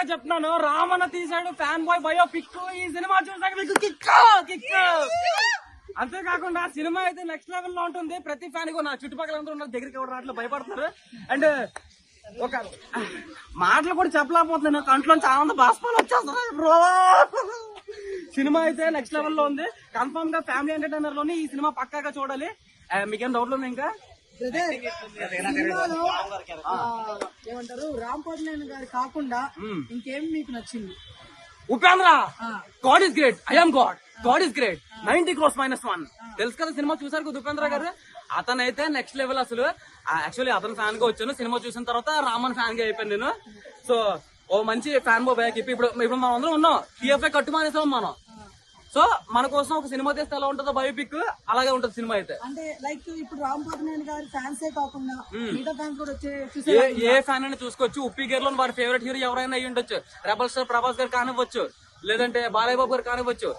గా చెప్తున్నాను. రామన్న తీసాడు ఫ్యాన్ బాయ్ బయో పిక్ ఈ సినిమా చూసాక మీకు కిక్ కిక్ అంతేకాకుండా సినిమా అయితే నెక్స్ట్ లెవెల్లో ఉంటుంది. ప్రతి ఫ్యాన్ నా చుట్టుపక్కల అందరూ ఉన్నారు. దగ్గరికి ఎవరు రావట్లేదు భయపడతారు అండ్ ఒక మాటలు కూడా చెప్పలేకపోతున్నాను. కంట్లోంచి ఆనంద బాష్పాలు వచ్చేస్తున్నాయి. బ్రో! సినిమా అయితే నెక్స్ట్ లెవెల్లో ఉంది. కన్ఫర్మ్గా ఫ్యామిలీ ఎంటర్టైనర్లోని ఈ సినిమా పక్కాగా చూడాలి. Eh, మీకేం డౌట్లు ఉన్నాయి ఇంకా? ఏమంటారు? రామ్ పోతినేని గారు కాకుండా ఇంకేం మీకు నచ్చింది? Upendra! God is great I'm God God is great ninety crores minus one తెలుసు కదా సినిమా చూసారు కదా ఉపేంద్ర గారు? అతనైతే నెక్స్ట్ లెవెల్ అసలు. యాక్చువల్లీ అతను ఫ్యాన్గా వచ్చాను. సినిమా చూసిన తర్వాత రామన్ ఫ్యాన్గా అయిపోయాను నేను. సో ఓ మంచి ఫ్యాన్ బో బ్యాక్ ఇప్పుడు ఇప్పుడు మనం అందరం ఉన్నాం. టీఎఫ్ఐ కట్టుమానేసాం మనం. సో మన కోసం ఒక సినిమా తీస్తే ఎలా ఉంటుందో బయోపిక్ అలాగే ఉంటుంది సినిమా అయితే. అంటే లైక్ ఇప్పుడు రామ్ గారి ఫ్యాన్సే కాకుండా మిగతా ఫ్యాన్స్ కూడా వచ్చే ఏ ఫ్యాన్ అయినా చూసుకోవచ్చు? ఉప్పి గేర్లో వారి ఫేవరెట్ హీరో ఎవరైనా అయ్యి ఉండొచ్చు. రెబల్ స్టార్ ప్రభాస్ గారు కానివ్వచ్చు లేదంటే బాలయ్య బాబు గారు కానివ్వచ్చు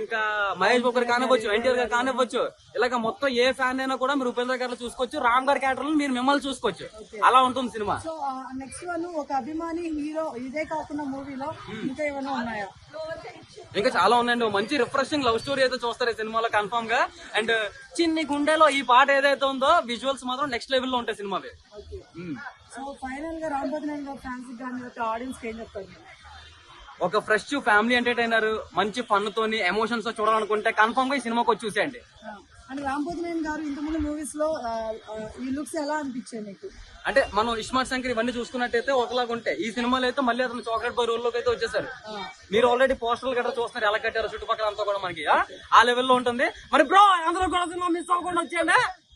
ఇంకా మహేష్ బాబు గారు కానివ్వచ్చు ఎన్టీఆర్ గారు కానివ్వచ్చు. ఇలాగ మొత్తం ఏ ఫ్యాన్ అయినా కూడా మీరు ఉపేంద్ర గారు చూసుకోవచ్చు. రామ్ గారి క్యారెక్టర్ మీరు మిమ్మల్ని చూసుకోవచ్చు. అలా ఉంటుంది సినిమా. సో నెక్స్ట్ వన్ ఒక అభిమాని హీరో ఇదే కాకుండా మూవీలో ఇంకా ఏమైనా ఉన్నాయా? ఇంకా చాలా ఉన్నాయండి. మంచి రిఫ్రెషింగ్ లవ్ స్టోరీ అయితే చూస్తారు ఈ సినిమాలో కన్ఫర్మ్గా. అండ్ చిన్ని గుండెలో ఈ పాట ఏదైతే ఉందో విజువల్స్ మాత్రం నెక్స్ట్ లెవెల్లో ఉంటాయి సినిమావి. ఓకే సో ఫైనల్గా రామ్ పోతినేని గారి ఫ్యాన్స్ కానీ ఒక ఆడియన్స్కి ఏం చెప్తారు? మీరు? ఒక ఫ్రెష్ ఫ్యామిలీ ఎంటర్టైనర్ మంచి ఫన్ తోని ఎమోషన్స్తో చూడాలనుకుంటే కన్ఫర్మ్గా ఈ సినిమాకి వచ్చి చూసేయండి. అండ్ రామ్ పోతినేని గారు ఇంతకుముందు మూవీస్లో ఈ లుక్స్ ఎలా అనిపించాయి మీకు? అంటే మనం ఇస్మార్ట్ శంకర్ ఇవన్నీ చూసుకున్నట్టయితే ఒకలాగా ఉంటాయి ఈ సినిమాలో అయితే మళ్ళీ అతను చాక్లెట్ బాయ్ రోల్లోకి అయితే వచ్చేసారు మీరు ఆల్రెడీ పోస్టర్లు గట్రా చూస్తున్నారు ఎలా కట్టారు చుట్టుపక్కల అంతా కూడా మనకి ఆ? ఆ లెవెల్లో ఉంటుంది. మరి బ్రో అందరూ కూడా సినిమా మిస్ అవ్వకుండా వచ్చేయండి.